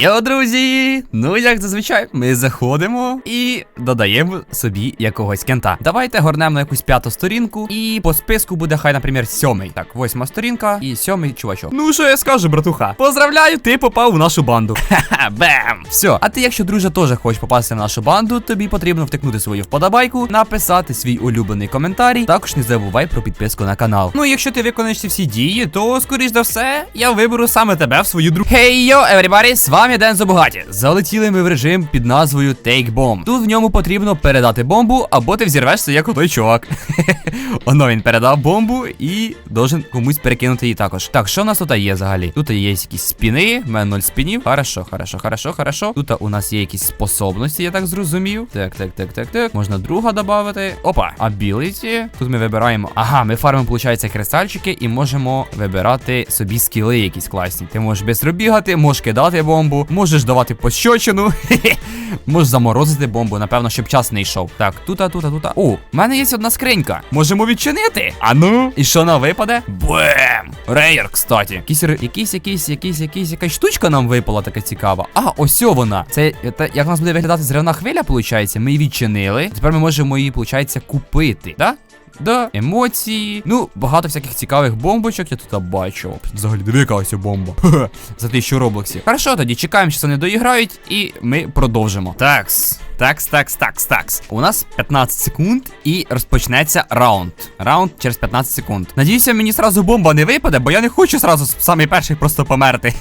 Йо, друзі! Ну, як зазвичай, ми заходимо і додаємо собі якогось кента. Давайте горнемо на якусь п'яту сторінку, і по списку буде хай, наприклад, сьомий. Так, восьма сторінка і сьомий чувачок. Ну, що я скажу, братуха? Поздравляю, ти попав у нашу банду. Ха-ха, бем! Все. А ти, якщо друже, теж хочеш попасти в нашу банду, тобі потрібно втикнути свою вподобайку, написати свій улюблений коментарій. Також не забувай про підписку на канал. Ну, і якщо ти виконаєш всі дії, то скоріш за все я виберу саме тебе в свою друг. Хей йо, everybody, з вами Дензо Бугаті. Залетіли ми в режим під назвою Take Bomb. Тут в ньому потрібно передати бомбу, або ти взірвешся як той чувак. Оно він передав бомбу і должен комусь перекинути її також. Так, що у нас тут є взагалі? Тут є якісь спіни, в мене 0 спінів. Хорошо, хорошо, хорошо, хорошо. Тут у нас є якісь способності, я так зрозумів. Так, так, так, так, так. Можна друга додати. Опа, ability. Тут ми вибираємо. Ага, ми фармимо, виходить, кристальчики і можемо вибирати собі скіли якісь класні. Ти можеш швидко бігати, можеш кидати бомбу, можеш давати пощочину. Можеш заморозити бомбу, напевно, щоб час не йшов. Так, тут, тут, тут. О, в мене є одна скринька. Можемо відчинити. А ну, і що нам випаде? Бем! Рейер, кстати. Якийсь, якийсь, якийсь, якийсь, якийсь, якась штучка нам випала така цікава. А, ось вона. Це, це як у нас буде виглядати зривна хвиля, виходить. Ми її відчинили. Тепер ми можемо її, виходить, купити. Да? Да, емоції. Ну, багато всяких цікавих бомбочок я тут бачу. Взагалі, диви, якась бомба. За тисячу роблоксів. Хорошо, тоді чекаємо, що вони доіграють, і ми продовжимо. Такс. Такс, такс, такс, такс. У нас 15 секунд і розпочнеться раунд. Раунд через 15 секунд. Надіюся, мені сразу бомба не випаде, бо я не хочу сразу з самий перший просто померти.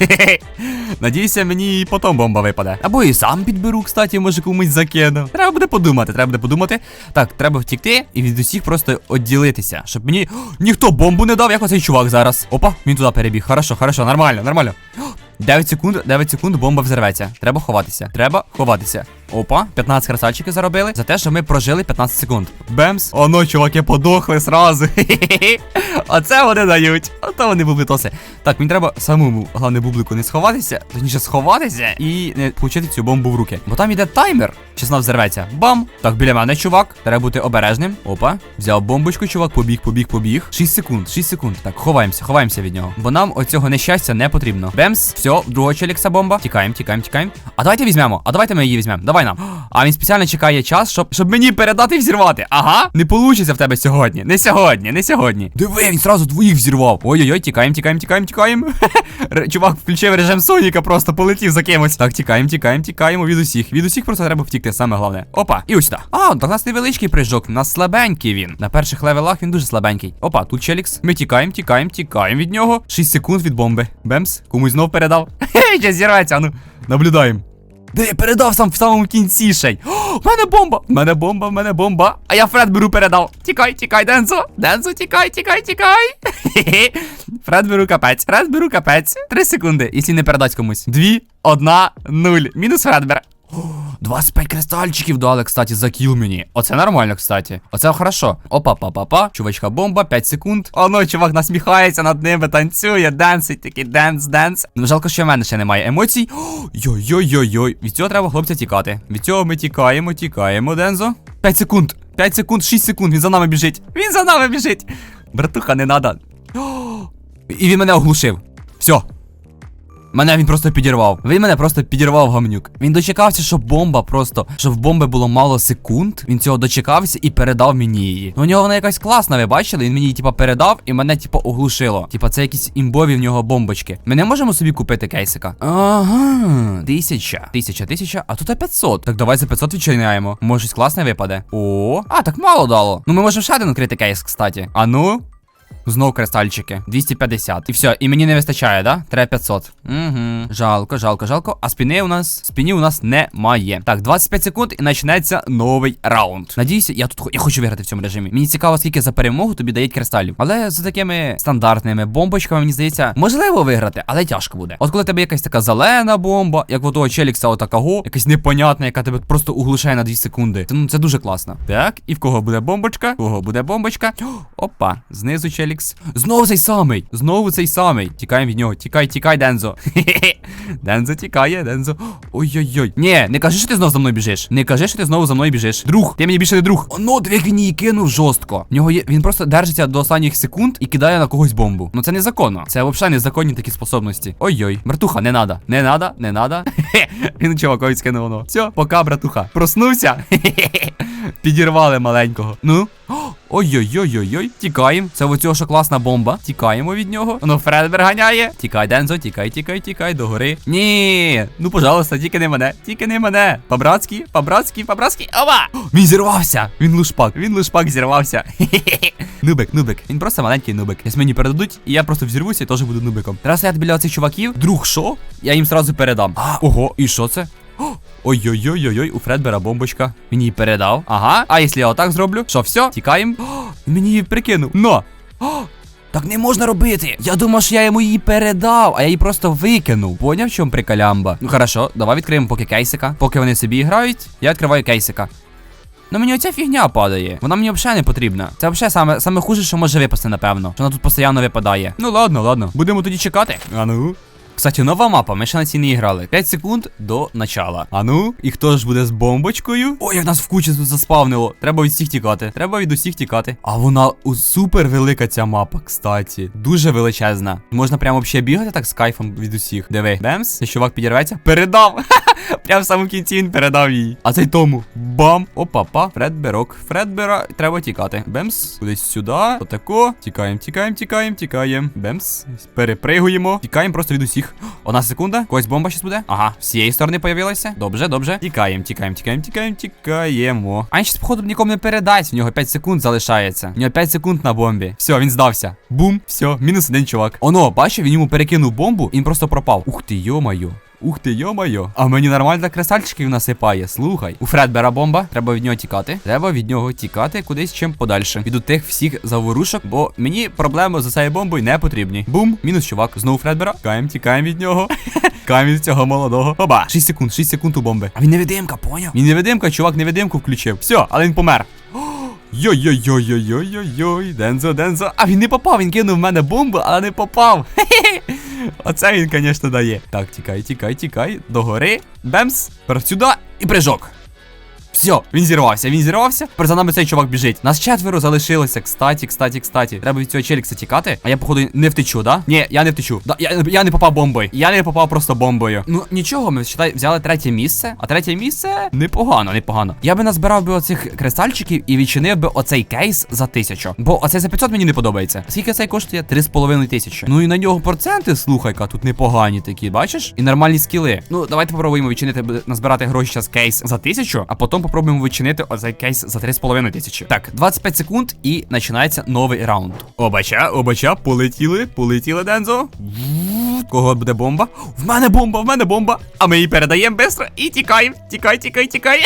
Надіюся, мені і потім бомба випаде. Або і сам підберу, кстати, може комусь закину. Треба буде подумати, треба буде подумати. Так, треба втікти і від усіх просто відділитися, щоб мені ніхто бомбу не дав, як оцей чувак зараз. Опа, він туди перебіг. Хорошо, хорошо, нормально, нормально. 9 секунд, 9 секунд, бомба взорветься. Треба ховатися. Треба ховатися. Опа, 15 красавчиків заробили за те, що ми прожили 15 секунд. Бемс. Оно, чуваки, подохли сразу. Оце вони дають. Ото вони бублитоси. Так, мені треба самому, головне, бублику не сховатися, точніше сховатися і не получити цю бомбу в руки. Бо там іде таймер. Чесно взорветься. Бам! Так, біля мене, чувак. Треба бути обережним. Опа. Взяв бомбочку, чувак, побіг, побіг, побіг. 6 секунд, 6 секунд. Так, ховаємося, ховаємося від нього. Бо нам оцього нещастя не потрібно. Бемс, все, другого челікса бомба. Тікаємо, тікаємо, тікаємо. А давайте візьмемо. А давайте ми її візьмемо. Давай нам. А він спеціально чекає час, щоб, щоб мені передати і взірвати. Ага. Не получиться в тебе сьогодні. Не сьогодні, не сьогодні. Диви, він зразу двоїх взірвав. Ой-ой-ой, тікаємо, тікаємо, тікаємо, тікаємо. Чувак включив режим Соніка, просто полетів за кимось. Так, тікаємо, тікаємо, тікаємо від усіх. Від усіх просто треба втікти, саме головне. Опа, і ось сюди. А, так у нас невеличкий прыжок, у нас слабенький він. На перших левелах він дуже слабенький. Опа, тут челікс. Ми тікаємо, тікаємо, тікаємо від нього. 6 секунд від бомби. Бемс, комусь знов передав. Хе, ще зірветься, ну. Наблюдаємо. Я передав сам в самому кінці ще й. О, мене бомба! В мене бомба, в мене бомба. А я Фред беру передав. Тікай, тікай, Дензо. Дензо, тікай, тікай, тікай. Фред беру капець. Фред беру капець. Три секунди, якщо не передасть комусь. Дві, одна, нуль. Мінус Фред бере. О, 25 кристальчиків дали, кстати, за кіл мені. Оце нормально, кстати. Оце хорошо. Опа, па, па, па. Чувачка бомба, 5 секунд. О, ну, чувак насміхається над ними, танцює, денсить, такий денс, денс. Ну, жалко, що в мене ще немає емоцій. Йой-йой-йой-йой. Від цього треба, хлопця, тікати. Від цього ми тікаємо, тікаємо, Дензо. 5 секунд. 5 секунд, 6 секунд. Він за нами біжить. Він за нами біжить. Братуха, не надо. І він мене оглушив. Все. Мене він просто підірвав. Він мене просто підірвав гамнюк. Він дочекався, щоб бомба просто, щоб в бомби було мало секунд. Він цього дочекався і передав мені її. Ну, у нього вона якась класна, ви бачили? Він мені її, типа, передав і мене, типа, оглушило. Типа, це якісь імбові в нього бомбочки. Ми не можемо собі купити кейсика. Ага. Тисяча. Тисяча, тисяча, а тут 500. Так давай за 500 відчиняємо. Може, щось класне випаде. О, а, так мало дало. Ну ми можемо ще один відкрити кейс, кстати. А ну. Знов кристальчики. 250. І все, і мені не вистачає, да? Треба 500. Угу. Жалко, жалко, жалко. А спіни у нас. Спіні у нас немає. Так, 25 секунд і почнеться новий раунд. Надіюся, я тут я хочу виграти в цьому режимі. Мені цікаво, скільки за перемогу тобі дають кристалів. Але за такими стандартними бомбочками, мені здається, можливо виграти, але тяжко буде. От коли тебе якась така зелена бомба, як у того челікса отакого, якась непонятна, яка тебе просто оглушає на 2 секунди. Це, ну, це дуже класно. Так, і в кого буде бомбочка? В кого буде бомбочка? Опа, знизу челік Челікс. Знову цей самий. Знову цей самий. Тікаємо від нього. Тікай, тікай, Дензо. Дензо тікає, Дензо. Ой-ой-ой. Ні, не кажи, що ти знову за мною біжиш. Не кажи, що ти знову за мною біжиш. Друг, ти мені більше не друг. Оно, диви, як він її кинув жорстко. В нього є. Він просто держиться до останніх секунд і кидає на когось бомбу. Ну це незаконно. Це взагалі незаконні такі способності. Ой-ой. Братуха, не надо. Не надо, не надо. Він чувакові скинув воно. Все, пока, братуха. Проснувся. Підірвали маленького. Ну. Ой-ой-ой-ой-ой. Тікаємо. Це в цього що класна бомба. Тікаємо від нього. Воно Фредбер ганяє. Тікай, Дензо, тікай, тікай, тікай, до гори. Ні. Ну, пожалуйста, тільки не мене. Тільки не мене. По-братськи, по-братськи, по-братськи. Ова! Він зірвався. Він лушпак. Він лушпак зірвався. Нубик, нубик. Він просто маленький нубик. Якщо мені передадуть, і я просто взірвуся і теж буду нубиком. Зараз стояти біля цих чуваків. Друг, що? Я їм сразу передам. А, ого, і що це? О, Ой-ой-ой-ой-ой, у Фредбера бомбочка. Він її передав. Ага. А якщо я отак зроблю? Що, все? Тікаємо? Мені її прикинув. Но! О, так не можна робити. Я думав, що я йому її передав, а я її просто викинув. Поняв, в чому приколямба? Ну хорошо, давай відкриємо поки кейсика. Поки вони собі грають, я відкриваю кейсика. Ну мені оця фігня падає. Вона мені взагалі не потрібна. Це взагалі саме, саме хуже, що може випасти, напевно. Що вона тут постійно випадає. Ну ладно, ладно. Будемо тоді чекати. А ну. Кстати, нова мапа, ми ще на цій не грали. 5 секунд до начала. А ну, і хто ж буде з бомбочкою? Ой, як нас в кучі тут заспавнило. Треба від всіх тікати. Треба від усіх тікати. А вона супер велика ця мапа, кстати. Дуже величезна. Можна прямо взагалі бігати так з кайфом від усіх. Диви, Бемс, цей чувак підірветься. Передав! Прям в самому кінці він передав їй. А цей тому. Бам! Опа, па. Фред Берок. Фред Бера. Треба тікати. Бемс. Кудись сюди. Отако. Тікаємо, тікаємо, тікаємо, тікаємо. Бемс. Перепригуємо. Тікаємо просто від усіх. Одна секунда. Когось бомба щас буде. Ага, з цієї сторони появилася. Добре, добре. Тікаємо, тікаємо, тікаємо, тікаємо, тікаємо. А він щас, походу, нікому не передасть. В нього 5 секунд залишається. В нього 5 секунд на бомбі. Все, він здався. Бум, все, мінус один чувак. Оно, бачив, він йому перекинув бомбу, він просто пропав. Ух ти, йо-моє. Ух ти, йо-моє. А мені нормально так кристальчиків насипає. Слухай. У Фредбера бомба. Треба від нього тікати. Треба від нього тікати кудись чим подальше. Від тих всіх заворушок, бо мені проблеми з цією бомбою не потрібні. Бум, мінус чувак. Знову Фредбера. Тікаємо, тікаємо від нього. Від цього молодого. Оба. 6 секунд, 6 секунд у бомби. А він невидимка, поняв? Він невидимка, чувак невидимку включив. Все, але він помер. Йой-йой-йой-йой-йой-йой, Дензо, Дензо. А він не попав, він кинув в мене бомбу, але не попав. Хе-хе. Оце він, звісно, дає. Так, тікай, тікай, тікай. До гори. Бемс. Тепер сюди і прыжок. Все, він зірвався, він зірвався. Тепер за нами цей чувак біжить. Нас четверо залишилося. Кстаті, кстаті, кстаті. Треба від цього челікса тікати. А я, походу, не втечу, да? Ні, я не втечу. Да, я, я не попав бомбою. Я не попав просто бомбою. Ну нічого, ми считай, взяли третє місце. А третє місце непогано, непогано. Я би назбирав би оцих кристальчиків і відчинив би оцей кейс за тисячу. Бо оцей за 500 мені не подобається. Скільки цей коштує? 3,5 тисячі. Ну і на нього проценти, слухай-ка, тут непогані такі, бачиш? І нормальні скіли. Ну, давайте попробуємо відчинити, назбирати гроші зараз кейс за тисячу, а потім попробуємо відчинити оцей кейс за 3,5 тисячі. Так, 25 секунд і починається новий раунд. Обача, обача, полетіли, полетіли, Дензо. Кого буде бомба? В мене бомба, в мене бомба. А ми її передаємо швидко і тікаємо. Тікай, тікай, тікай.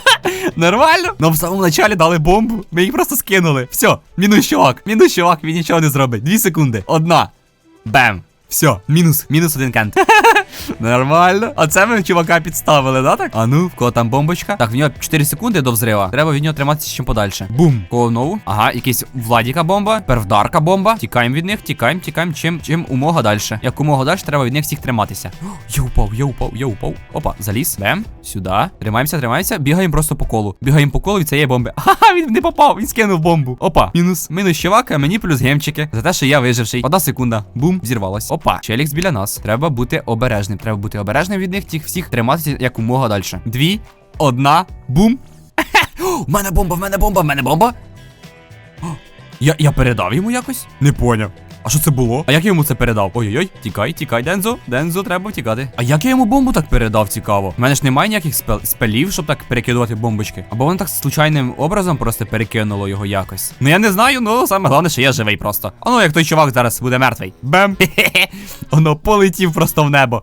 Нормально? Нам в самому началі дали бомбу. Ми їх просто скинули. Все, мінус чувак. Мінус чувак, він нічого не зробить. Дві секунди. Одна. Бем. Все, мінус, мінус один кент. Нормально. Оце ми чувака підставили, да так? А ну, в кого там бомбочка? Так, в нього 4 секунди до взрива. Треба від нього триматися чим подальше. Бум. Кого нову? Ага, якийсь Владіка бомба. Первдарка бомба. Тікаємо від них, тікаємо, тікаємо. Чим чим умога далі. Як умога далі, треба від них всіх триматися. О, Я упав, я упав, я упав. Опа, заліз. Бем. Сюди. Тримаємося, тримаємося. Бігаємо просто по колу. Бігаємо по колу від цієї бомби. Ха-ха, він не попав, він скинув бомбу. Опа. Мінус. Мінус а мені плюс гемчики. За те, що я виживший. Одна секунда. Бум, зірвалась. Опа. Челікс біля нас. Треба бути обережним. Треба бути обережним від них, тих всіх триматися якомога далі. Дві, одна, бум. У мене бомба, в мене бомба, в мене бомба. О, Я, я передав йому якось? Не поняв. А що це було? А як я йому це передав? Ой-ой-ой, тікай, тікай, Дензо. Дензо, треба тікати. А як я йому бомбу так передав, цікаво? У мене ж немає ніяких спел спелів, щоб так перекидувати бомбочки. Або воно так случайним образом просто перекинуло його якось. Ну я не знаю, ну саме головне, що я живий просто. А ну як той чувак зараз буде мертвий. Бем! Воно полетів просто в небо.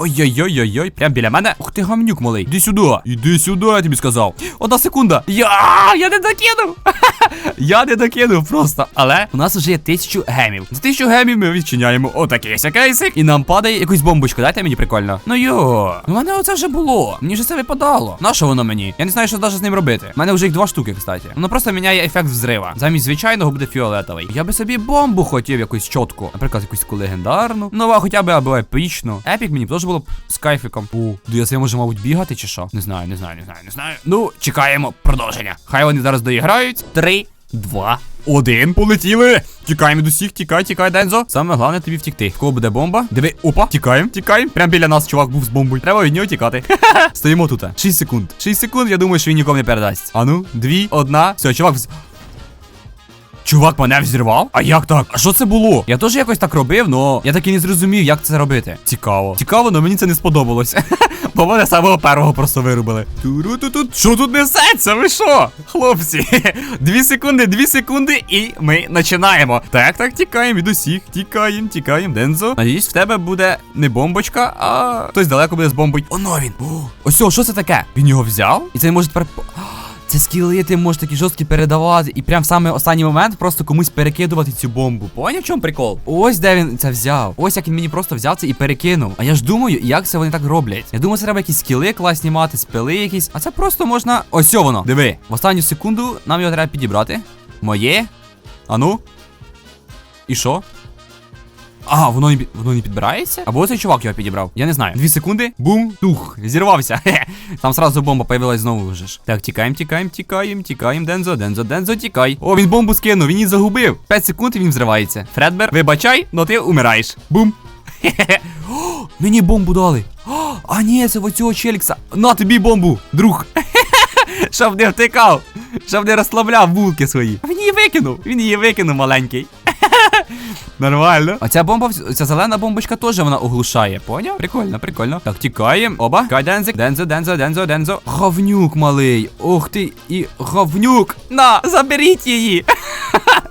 Ой-ой-ой-ой-ой, прям біля мене. Ух ти гамнюк малий. Іди сюди. Іди сюди, я тобі сказав. Одна секунда. Я, я не докинув. я не докинув просто. Але у нас вже є тисячу гемів. За тисячу гемів ми відчиняємо отакий ся кейсик, і нам падає якусь бомбочку. Дайте мені прикольно. Ну йо, в мене оце вже було. Мені ж це випадало. На що воно мені? Я не знаю, що навіть з ним робити. У мене вже їх два штуки, кстати. Воно просто міняє ефект взрива. Замість звичайного буде фіолетовий. Я би собі бомбу хотів якусь чітку. Наприклад, якусь легендарну. Ну, а хоча б або епічну. Епік мені теж було б з кайфиком. У, я це може, мабуть, бігати чи що? Не знаю, не знаю, не знаю, не знаю. Ну, чекаємо продовження. Хай вони зараз доіграють. Три, два, один. Полетіли. Тікаємо від усіх, тікай, тікай, Дензо. Саме головне тобі втікти. В кого буде бомба? Диви, опа, тікаємо, тікаємо. Прям біля нас чувак був з бомбою. Треба від нього тікати. Стоїмо тут. 6 секунд. 6 секунд, я думаю, що він нікому не передасть. Ану, дві, одна. Все, чувак. Чувак мене взірвав? А як так? А що це було? Я теж якось так робив, но я так і не зрозумів, як це робити. Цікаво. Цікаво, але мені це не сподобалось. Бо мене самого першого просто вирубили. Туру-ту-тут. Що тут несеться? Ви що? Хлопці? Дві секунди, дві секунди, і ми починаємо. Так, так, тікаємо від усіх. Тікаємо, тікаємо. Дензо. Надіюсь, в тебе буде не бомбочка, а хтось далеко буде з бомбою. Оно він. О, ось, що це таке? Він його взяв? І це може тепер. Це скіли ти можеш такі жорсткі передавати, і прям в саме останній момент просто комусь перекидувати цю бомбу. Поняв, в чому прикол? Ось де він це взяв. Ось як він мені просто взяв це і перекинув. А я ж думаю, як це вони так роблять. Я думаю, це треба якісь скіли класні мати, спили якісь. А це просто можна. Ось воно. Диви, в останню секунду нам його треба підібрати. Моє. Ану. І що? А, воно не, воно не підбирається? Або цей чувак його підібрав. Я не знаю. Дві секунди. Бум. Тух. Зірвався. Хе. Там сразу бомба появилась знову вже ж. Так, тікаємо, тікаємо, тікаємо, тікаємо. Дензо, Дензо, Дензо, тікай. О, він бомбу скинув, він її загубив. П'ять секунд і він взривається. Фредбер, вибачай, но ти умираєш. Бум. Хе-хе. Мені бомбу дали. О, А ні, це в оцього челікса. На тобі бомбу, друг. Щоб не втикав. Щоб не розслабляв булки свої. Він її викинув. Він її викинув маленький. Нормально. А ця бомба, ця зелена бомбочка теж вона оглушає. Поняв? Прикольно, прикольно. Так, тікаємо. Оба. Кай дензик. Дензо, дензо, дензо, дензо. Говнюк малий. Ох ти і говнюк. На, заберіть її.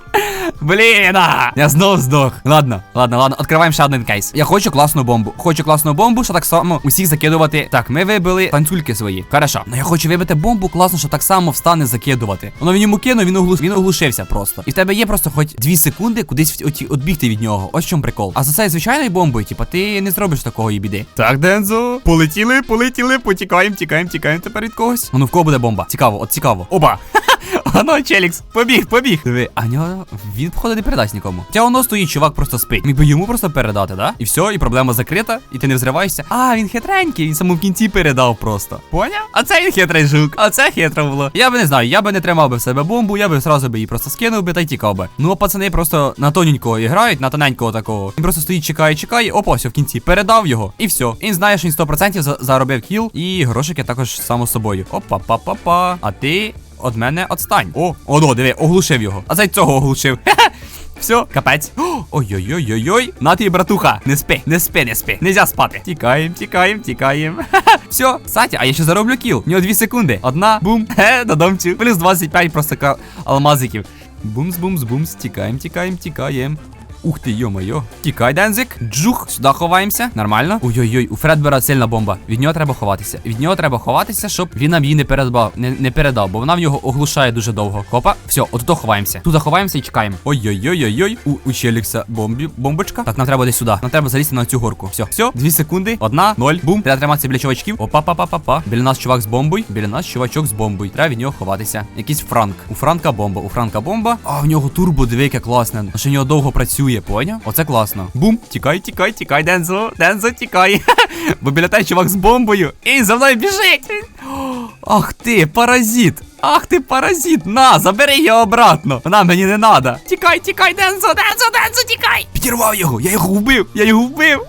Блін, а! я знов здох. Ладно, ладно, ладно, відкриваємо ще один кейс. Я хочу класну бомбу. Хочу класну бомбу, що так само усіх закидувати. Так, ми вибили танцюльки свої. Хорошо. Ну я хочу вибити бомбу класно, що так само встане закидувати. Воно він йому кинув, він, оглуш... він оглушився просто. І в тебе є просто хоч 2 секунди кудись відбігти від нього. Ось в чому прикол. А за цією звичайною бомбою, типа, ти не зробиш такого і біди. Так, Дензо, полетіли, полетіли, потікаємо, тікаємо, тікаємо тепер від когось. Ну в кого буде бомба? Цікаво, от цікаво. Оба. Ано, Челікс, побіг, побіг. Диви, а нього він походу не передасть нікому. Хоча воно стоїть, чувак просто спить. Міг би йому просто передати, да? І все, і проблема закрита, і ти не взриваєшся. А, він хитренький, він самому в кінці передав просто. Поняв? А це він хитрий жук, а це хитро було. Я би не знаю, я би не тримав би в себе бомбу, я би зразу би її просто скинув би та й тікав би. Ну а пацани просто на тоненького грають, на тоненького такого. Він просто стоїть, чекає, чекає, опа, все в кінці. Передав його, і все. Він знає, що він 100% заробив кіл, і грошики також само собою. Опа, па, па, па. А ти От мене отстань. О, о, диви, оглушив його. А цей цього оглушив. Все, капець. Ой-ой-ой-ой-ой. На ти, братуха. Не спи, не спи, не спи. Нельзя спати. Тікаєм, тікаєм, тікаєм. Все, Сатя, а я ще зароблю кіл. У нього 2 секунди. Одна, бум. Хе, додомчу. Плюс 25 просто алмазиків. Бумс, бумс, бумс. Тікаєм, тікаєм, тікаєм. Ух ти, йо-моє. Тікай, Дензик. Джух, сюди ховаємося. Нормально. Ой-ой-ой, у Фредбера сильна бомба. Від нього треба ховатися. Від нього треба ховатися, щоб він нам її не передав, не, не передав, бо вона в нього оглушає дуже довго. Хопа, все, от тут ховаємося. Тут ховаємося і чекаємо. Ой-ой-ой-ой-ой. У, у Челікса бомбі, бомбочка. Так, нам треба десь сюди. Нам треба залізти на цю горку. Все, все, дві секунди. Одна, ноль. Бум. Треба триматися біля чувачків. Опа, па па па па Біля нас чувак з бомбою. Біля нас чувачок з бомбою. Треба від нього ховатися. Якийсь франк. У Франка бомба. У Франка бомба. А в нього турбо, диви, класне. Що в нього довго працює, поняв? Оце класно. Бум. Тікай, тікай, тікай, Дензо. Дензо, тікай. Бо біля тебе чувак з бомбою. І за мною біжить. Ах ти, паразит. Ах ти паразит, на, забери його обратно. Вона мені не надо. Тікай, тікай, Дензо, Дензо, Дензо, тікай. Підірвав його, я його вбив, я його вбив.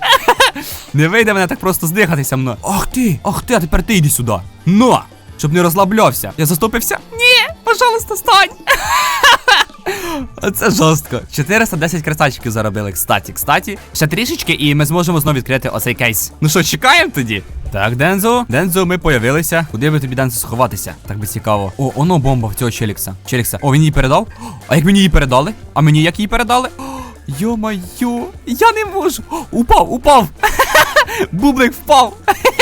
Не вийде мене так просто здихатися мною. Ах ти, ах ти, а тепер ти йди сюди. На! Щоб не розслаблявся. Я застопився? Ні, пожалуйста, стань. Це жорстко. 410 красавчиків заробили, кстати. Кстати, ще трішечки, і ми зможемо знову відкрити оцей кейс. Ну що, чекаємо тоді? Так, Дензо, Дензо, ми появилися. Куди би тобі Дензо сховатися? Так би цікаво. О, оно бомба в цього Челікса. Челікса. О, він її передав? А як мені її передали? А мені як її передали? Йо-майо, я не можу. О, упав, упав. Бублик впав.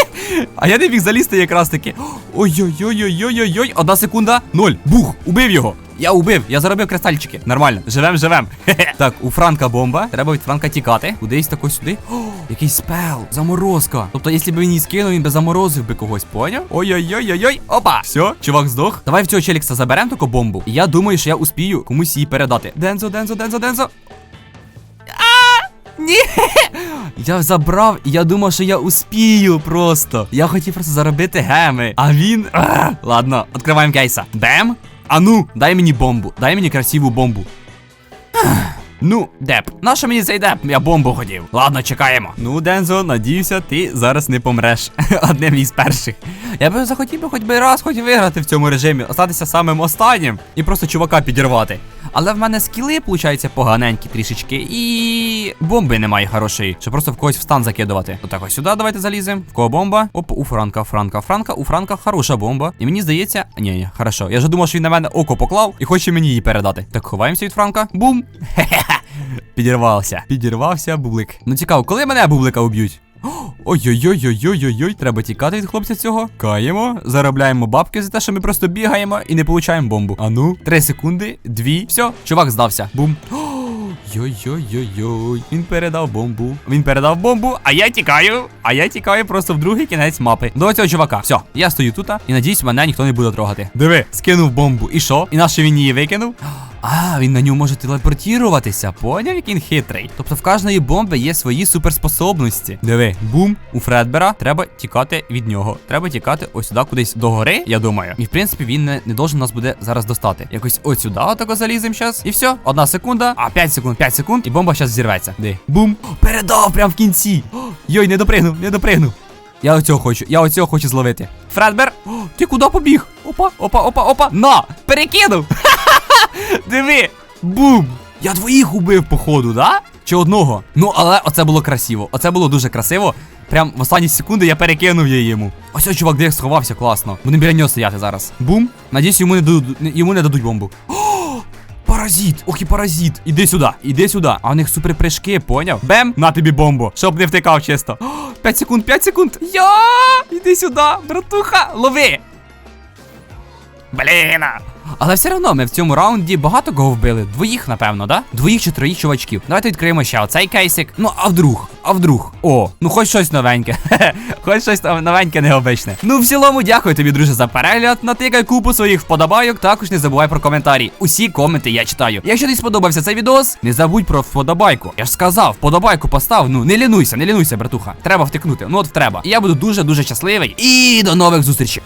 А я не міг залізти якраз таки. Ой-ой-ой-ой-ой-ой. Одна секунда. Ноль. Бух. Убив його. Я убив, я заробив кристальчики. Нормально, живем, живем. Так, у Франка бомба. Треба від Франка тікати. Кудись тако сюди. О, якийсь спел. Заморозка. Тобто, якщо б він її скинув, він би заморозив би когось, поняв? Ой-ой-ой-ой-ой. Опа. Все, чувак здох. Давай в цього челікса заберемо таку бомбу. І я думаю, що я успію комусь її передати. Дензо, Дензо, Дензо, Дензо. Ні! Я забрав, і я думав, що я успію просто. Я хотів просто заробити геми. А він. А! Ладно, відкриваємо кейса. Бем? А ну, дай мені бомбу. Дай мені красиву бомбу. Ну, деп, нащо мені цей деп? Я бомбу хотів. Ладно, чекаємо. Ну, Дензо, надіюся, ти зараз не помреш. Одним із перших. Я би захотів би хоч би раз хоч виграти в цьому режимі, остатися самим останнім і просто чувака підірвати. Але в мене скіли, виходить, поганенькі трішечки, і бомби немає хорошої, щоб просто в когось в стан закидувати. Отак ось сюди давайте заліземо. В кого бомба? Оп, у Франка, Франка, Франка, у Франка хороша бомба. І мені здається, ні, ні, хорошо. Я вже думав, що він на мене око поклав і хоче мені її передати. Так, ховаємося від Франка. Бум! Хе-хе-хе. Підірвався. Підірвався бублик. Ну цікаво, коли мене бублика уб'ють? Ой-ой-ой-ой-ой-ой-ой, треба тікати від хлопця цього. Каємо, заробляємо бабки за те, що ми просто бігаємо і не получаємо бомбу. А ну, три секунди, дві. Все, чувак здався. Бум. Йой-йой-йой-йой. Він передав бомбу. Він передав бомбу, а я тікаю. А я тікаю просто в другий кінець мапи. До цього чувака. Все, я стою тут і надіюсь, мене ніхто не буде трогати. Диви, скинув бомбу. І що? І на що він її викинув? А, він на ньому може телепортуватися. Поняв, як він хитрий. Тобто в кожної бомби є свої суперспособності. Диви, бум, у Фредбера треба тікати від нього. Треба тікати ось сюди, кудись до гори, я думаю. І в принципі він не, не должен нас буде зараз достати. Якось ось сюди отако залізем зараз. І все, одна секунда. А 5 секунд, 5 секунд, і бомба зараз зірветься. Ди. Бум. Передав прямо в кінці. Йой, не допригнув, не допригнув. Я оцього хочу, я оцього хочу зловити. Фредбер, О, ти куди побіг? Опа, опа, опа, опа. На! Перекинув! Диви! Бум! Я двоїх убив, походу, да? Чи одного? Ну, але оце було красиво. Оце було дуже красиво. Прям в останні секунди я перекинув її йому. Ось ось чувак, де я сховався, класно. Будемо біля нього стояти зараз. Бум. Надіюсь, йому не дадуть, йому не дадуть бомбу. О, Паразит! Ох і паразит! Іди сюди, іди сюди. А у них супер прыжки, поняв? Бем! На тобі бомбу, щоб не втикав чисто. 5 секунд, 5 секунд. Я! Іди сюди, братуха, лови! Блін. Але все одно ми в цьому раунді багато кого вбили. Двоїх, напевно, да? Двоїх чи троїх чувачків. Давайте відкриємо ще оцей кейсик. Ну, а вдруг, а вдруг. О, ну хоч щось новеньке. хоч щось новеньке необичне. Ну, в цілому, дякую тобі, друже, за перегляд. Натикай купу своїх вподобайок. Також не забувай про коментарі. Усі коменти я читаю. Якщо тобі сподобався цей відос, не забудь про вподобайку. Я ж сказав, вподобайку постав. Ну, не лінуйся, не лінуйся, братуха. Треба втикнути. Ну от треба. Я буду дуже дуже щасливий. І до нових зустрічей.